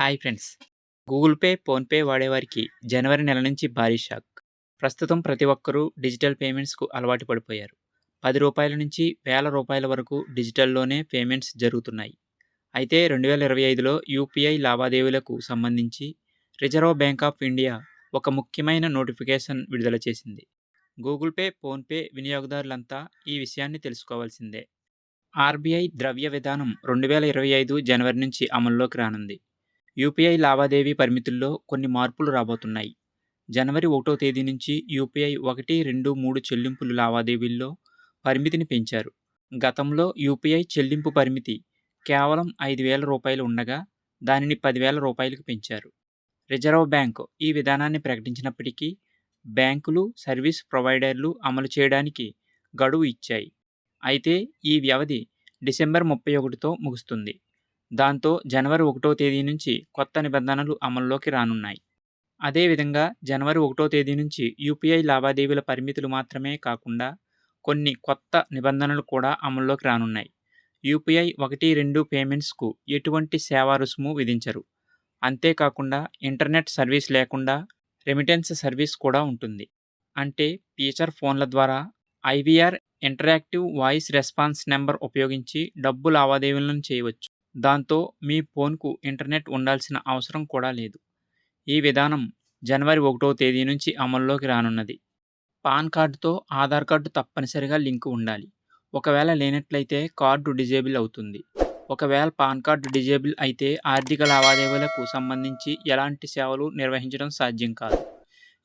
Hi friends. Google Pay PhonePe వాడేవారికి జనవరి నెల నుంచి భారీ షాక్. ప్రస్తుతం ప్రతి ఒక్కరూ డిజిటల్ పేమెంట్స్కు అలవాటు పడిపోయారు. పది రూపాయల నుంచి వేల రూపాయల వరకు డిజిటల్లోనే పేమెంట్స్ జరుగుతున్నాయి. అయితే రెండు వేల ఇరవై ఐదులో యూపీఐ లావాదేవీలకు సంబంధించి రిజర్వ్ బ్యాంక్ ఆఫ్ ఇండియా ఒక ముఖ్యమైన నోటిఫికేషన్ విడుదల చేసింది. గూగుల్ పే ఫోన్పే వినియోగదారులంతా ఈ విషయాన్ని తెలుసుకోవాల్సిందే. ఆర్బీఐ ద్రవ్య విధానం రెండు వేల ఇరవై ఐదు జనవరి నుంచి అమల్లోకి రానుంది. యూపీఐ లావాదేవీ పరిమితుల్లో కొన్ని మార్పులు రాబోతున్నాయి. జనవరి ఒకటో తేదీ నుంచి యూపీఐ ఒకటి రెండు మూడు చెల్లింపులు లావాదేవీల్లో పరిమితిని పెంచారు. గతంలో యూపీఐ చెల్లింపు పరిమితి కేవలం ఐదు వేల రూపాయలు ఉండగా దానిని పదివేల రూపాయలకు పెంచారు. రిజర్వ్ బ్యాంక్ ఈ విధానాన్ని ప్రకటించినప్పటికీ బ్యాంకులు సర్వీస్ ప్రొవైడర్లు అమలు చేయడానికి గడువు ఇచ్చాయి. అయితే ఈ వ్యవధి డిసెంబర్ ముప్పై ఒకటితో ముగుస్తుంది. దాంతో జనవరి ఒకటో తేదీ నుంచి కొత్త నిబంధనలు అమల్లోకి రానున్నాయి. అదేవిధంగా జనవరి ఒకటో తేదీ నుంచి యూపీఐ లావాదేవీల పరిమితులు మాత్రమే కాకుండా కొన్ని కొత్త నిబంధనలు కూడా అమల్లోకి రానున్నాయి. యూపీఐ ఒకటి రెండు పేమెంట్స్కు ఎటువంటి సేవా రుసుము విధించరు. అంతేకాకుండా ఇంటర్నెట్ సర్వీస్ లేకుండా రెమిటెన్స్ సర్వీస్ కూడా ఉంటుంది. అంటే ఫీచర్ ఫోన్ల ద్వారా IVR interactive voice response number ఉపయోగించి డబ్బు లావాదేవీలను చేయవచ్చు. దాంతో మీ ఫోన్కు ఇంటర్నెట్ ఉండాల్సిన అవసరం కూడా లేదు. ఈ విధానం జనవరి ఒకటో తేదీ నుంచి అమల్లోకి రానున్నది. పాన్ కార్డుతో ఆధార్ కార్డు తప్పనిసరిగా లింక్ ఉండాలి. ఒకవేళ లేనట్లయితే కార్డు డిజేబుల్ అవుతుంది. ఒకవేళ పాన్ కార్డు డిజేబుల్ అయితే ఆర్థిక లావాదేవీలకు సంబంధించి ఎలాంటి సేవలు నిర్వహించడం సాధ్యం కాదు.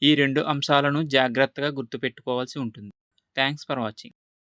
ఈ రెండు అంశాలను జాగ్రత్తగా గుర్తుపెట్టుకోవాల్సి ఉంటుంది. Thanks for watching.